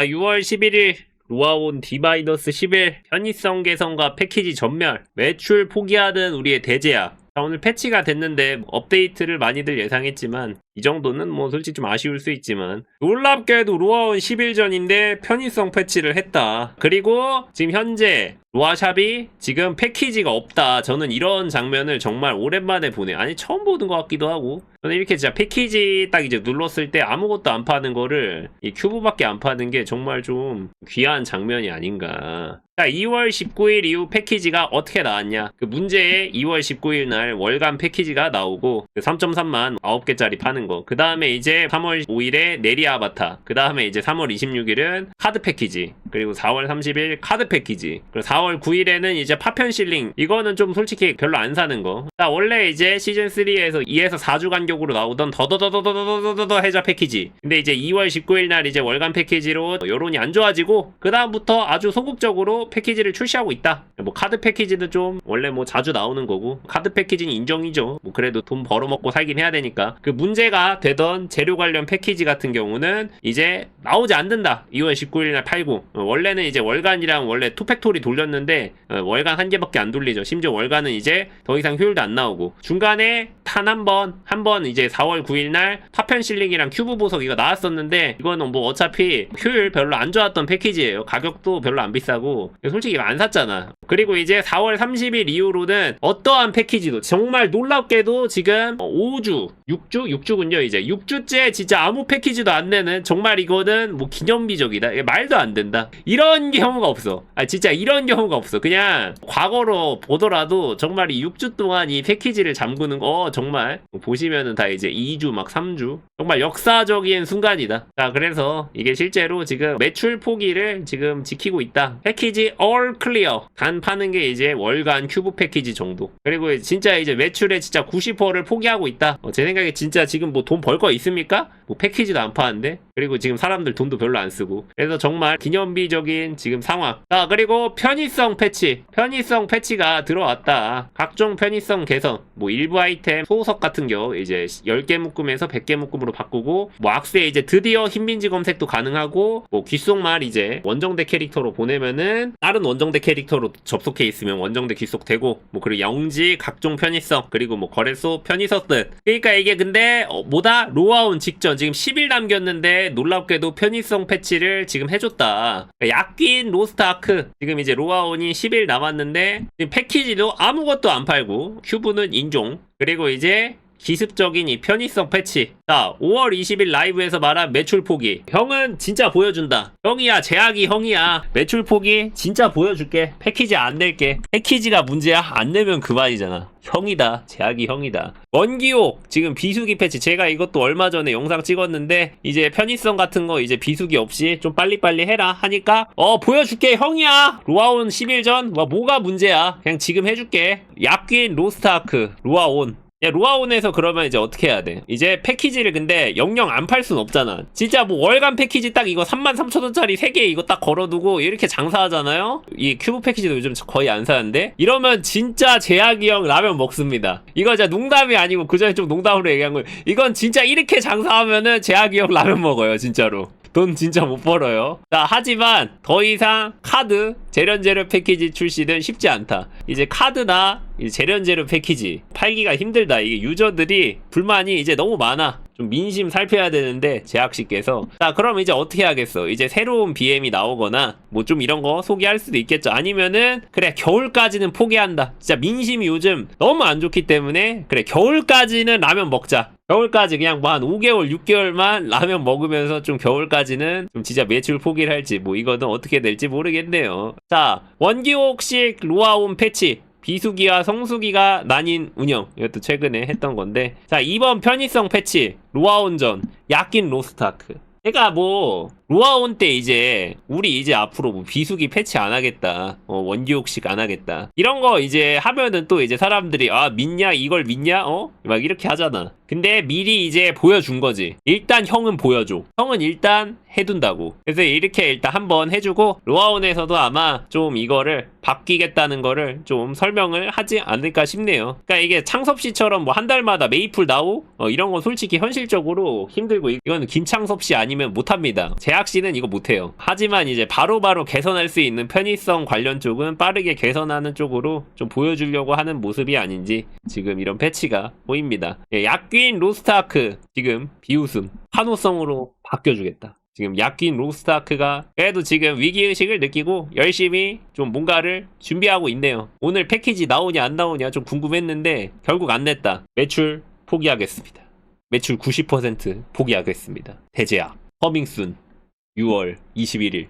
자, 6월 11일 루아온 D-11 편의성 개선과 패키지 전멸 매출 포기하는 우리의 대제야. 자, 오늘 패치가 됐는데 업데이트를 많이들 예상했지만 이 정도는 뭐 솔직히 좀 아쉬울 수 있지만 놀랍게도 루아온 11전인데 편의성 패치를 했다. 그리고 지금 현재 루아샵이 지금 패키지가 없다. 저는 이런 장면을 정말 오랜만에 보네 아니 처음 보는 것 같기도 하고. 저는 이렇게 진짜 패키지 딱 이제 눌렀을 때 아무것도 안 파는 거를 이 큐브밖에 안 파는 게 정말 좀 귀한 장면이 아닌가. 자, 2월 19일 이후 패키지가 어떻게 나왔냐? 그 문제의 2월 19일 날 월간 패키지가 나오고 그 3.3만 9개짜리 파는 거. 그 다음에 이제 3월 5일에 네리 아바타. 그 다음에 이제 3월 26일은 카드 패키지. 그리고 4월 30일 카드 패키지. 그리고 4월 9일에는 이제 파편 실링. 이거는 좀 솔직히 별로 안 사는 거. 자, 원래 이제 시즌 3에서 2에서 4주 간격으로 나오던 더더더더더더더더 해자 패키지. 근데 이제 2월 19일 날 이제 월간 패키지로 여론이 안 좋아지고 그 다음부터 아주 소극적으로 패키지를 출시하고 있다. 뭐 카드 패키지도 좀 원래 뭐 자주 나오는 거고 카드 패키지는 인정이죠. 뭐 그래도 돈 벌어먹고 살긴 해야 되니까 그 문제가 되던 재료 관련 패키지 같은 경우는 이제 나오지 않는다. 2월 19일 날 팔고 어, 원래는 이제 월간이랑 원래 투팩토리 돌렸는데 어, 월간 한 개밖에 안 돌리죠. 심지어 월간은 이제 더 이상 효율도 안 나오고 중간에 탄한번 한 번 이제 4월 9일 날 파편 실링이랑 큐브 보석 이거 나왔었는데 이거는 뭐 어차피 효율 별로 안 좋았던 패키지예요. 가격도 별로 안 비싸고 솔직히 안 샀잖아. 그리고 이제 4월 30일 이후로는 어떠한 패키지도 정말 놀랍게도 지금 5주, 6주, 6주군요. 이제 6주째 진짜 아무 패키지도 안 내는 정말 이거는 뭐 기념비적이다. 말도 안 된다. 이런 경우가 없어. 아 진짜 이런 경우가 없어. 그냥 과거로 보더라도 정말 이 6주 동안 이 패키지를 잠그는 거 어, 정말 보시면은 다 이제 2주 막 3주 정말 역사적인 순간이다. 자 그래서 이게 실제로 지금 매출 포기를 지금 지키고 있다. 패키지 all clear. 단 파는 게 이제 월간 큐브 패키지 정도. 그리고 진짜 이제 매출의 진짜 90%를 포기하고 있다. 어, 제 생각에 진짜 지금 뭐 돈 벌 거 있습니까? 뭐 패키지도 안 파는데. 그리고 지금 사람들 돈도 별로 안 쓰고. 그래서 정말 기념비적인 지금 상황. 자 그리고 편의성 패치. 편의성 패치가 들어왔다. 각종 편의성 개선. 뭐 일부 아이템 소석 같은 겨 이제 10개 묶음에서 100개 묶음으로 바꾸고 뭐 악세 이제 드디어 흰빈지 검색도 가능하고 뭐 귓속말 이제 원정대 캐릭터로 보내면은 다른 원정대 캐릭터로 접속해 있으면 원정대 귀속되고 뭐 그리고 영지 각종 편의성 그리고 뭐 거래소 편의서들 그러니까 이게 근데 어, 뭐다 로아온 직전 지금 10일 남겼는데 놀랍게도 편의성 패치를 지금 해줬다. 약긴 로스트 아크. 지금 이제 로아온이 10일 남았는데 패키지도 아무것도 안 팔고 큐브는 인종. 그리고 이제 기습적인 이 편의성 패치. 자, 5월 20일 라이브에서 말한 매출 포기. 형은 진짜 보여준다. 형이야, 제약이 형이야. 매출 포기 진짜 보여줄게. 패키지 안 낼게. 패키지가 문제야? 안 내면 그만이잖아. 형이다. 제약이 형이다. 원기옥 지금 비수기 패치 제가 이것도 얼마 전에 영상 찍었는데 이제 편의성 같은 거 이제 비수기 없이 좀 빨리빨리 해라 하니까 어 보여줄게 형이야 로아온 10일 전 와, 뭐가 문제야 그냥 지금 해줄게 약긴 로스트아크 로아온 야, 로아온에서 그러면 이제 어떻게 해야 돼? 이제 패키지를 근데 영영 안 팔 순 없잖아. 진짜 뭐 월간 패키지 딱 이거 33,000원짜리 3개 이거 딱 걸어두고 이렇게 장사하잖아요? 이 큐브 패키지도 요즘 거의 안 사는데? 이러면 진짜 제약이 형 라면 먹습니다. 이거 진짜 농담이 아니고 그 전에 좀 농담으로 얘기한 거예요. 이건 진짜 이렇게 장사하면은 제약이 형 라면 먹어요, 진짜로. 돈 진짜 못 벌어요. 자, 하지만 더 이상 카드 재련재료 패키지 출시는 쉽지 않다. 이제 카드나 재련재료 패키지 팔기가 힘들다. 이게 유저들이 불만이 이제 너무 많아. 좀 민심 살펴야 되는데 제약씨께서 자 그럼 이제 어떻게 하겠어 이제 새로운 BM이 나오거나 뭐 좀 이런 거 소개할 수도 있겠죠 아니면은 그래 겨울까지는 포기한다 진짜 민심이 요즘 너무 안 좋기 때문에 그래 겨울까지는 라면 먹자 겨울까지 그냥 뭐 한 5개월, 6개월만 라면 먹으면서 좀 겨울까지는 좀 진짜 매출 포기를 할지 뭐 이거는 어떻게 될지 모르겠네요. 자, 원기옥식 로아온 패치. 비수기와 성수기가 나뉜 운영. 이것도 최근에 했던 건데. 자, 이번 편의성 패치. 로아온전. 약긴 로스타크. 그러니까 뭐 로아온 때 이제 우리 이제 앞으로 뭐 비수기 패치 안 하겠다 어, 원기옥식 안 하겠다. 이런 거 이제 하면은 또 이제 사람들이 아 믿냐? 이걸 믿냐? 어 막 이렇게 하잖아. 근데 미리 이제 보여준 거지. 일단 형은 보여줘. 형은 일단 해둔다고. 그래서 이렇게 일단 한번 해주고 로아온에서도 아마 좀 이거를 바뀌겠다는 거를 좀 설명을 하지 않을까 싶네요. 그러니까 이게 창섭 씨처럼 뭐 한 달마다 메이플 나오? 어, 이런 건 솔직히 현실적으로 힘들고 이건 김창섭 씨 아니면 못합니다. 제약 갤럭시는 이거 못해요. 하지만 이제 바로 바로 개선할 수 있는 편의성 관련 쪽은 빠르게 개선하는 쪽으로 좀 보여주려고 하는 모습이 아닌지 지금 이런 패치가 보입니다. 예, 약긴 로스트아크 지금 비웃음 환호성으로 바뀌어주겠다. 지금 약긴 로스트아크가 그래도 지금 위기의식을 느끼고 열심히 좀 뭔가를 준비하고 있네요. 오늘 패키지 나오냐 안 나오냐 좀 궁금했는데 결국 안 냈다. 매출 포기하겠습니다. 매출 90% 포기하겠습니다. 대제약 허밍순 6월 21일